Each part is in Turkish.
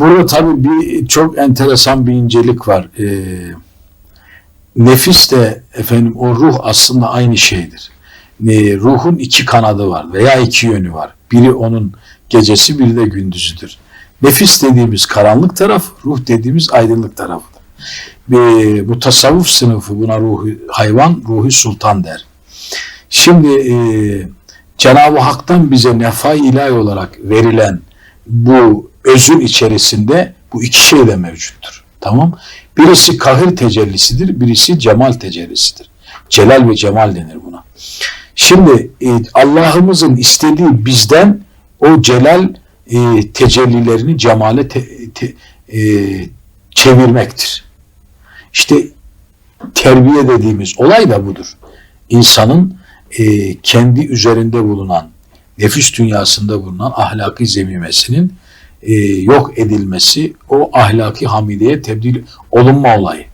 burada tabii bir çok enteresan bir incelik var. Ee, nefis de efendim o ruh aslında aynı şeydir. Ee, ruhun iki kanadı var veya iki yönü var. Biri onun gecesi, biri de gündüzüdür. Nefis dediğimiz karanlık taraf, ruh dediğimiz aydınlık tarafıdır. Ee, bu tasavvuf sınıfı buna ruhu hayvan, ruhu sultan der. Şimdi e, Cenab-ı Hak'tan bize nefa ilahi olarak verilen bu özün içerisinde bu iki şey de mevcuttur. Tamam? Birisi kahir tecellisidir, birisi cemal tecellisidir. Celal ve cemal denir buna. Şimdi e, Allah'ımızın istediği bizden o celal e, tecellilerini cemale te- te- e, çevirmektir. İşte terbiye dediğimiz olay da budur. İnsanın e, kendi üzerinde bulunan, nefis dünyasında bulunan ahlaki zemimesinin e, yok edilmesi, o ahlaki hamideye tebdil olunma olayı.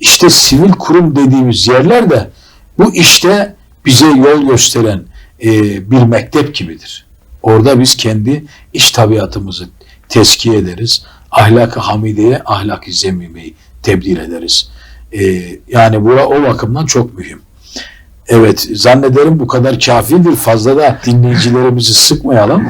İşte sivil kurum dediğimiz yerler de bu işte bize yol gösteren e, bir mektep gibidir. Orada biz kendi iç tabiatımızı tezkiye ederiz. Ahlak-ı hamideye, ahlak-ı zemimeyi tebdil ederiz. E, yani bura o bakımdan çok mühim. Evet, zannederim bu kadar kafidir. Fazla da dinleyicilerimizi sıkmayalım.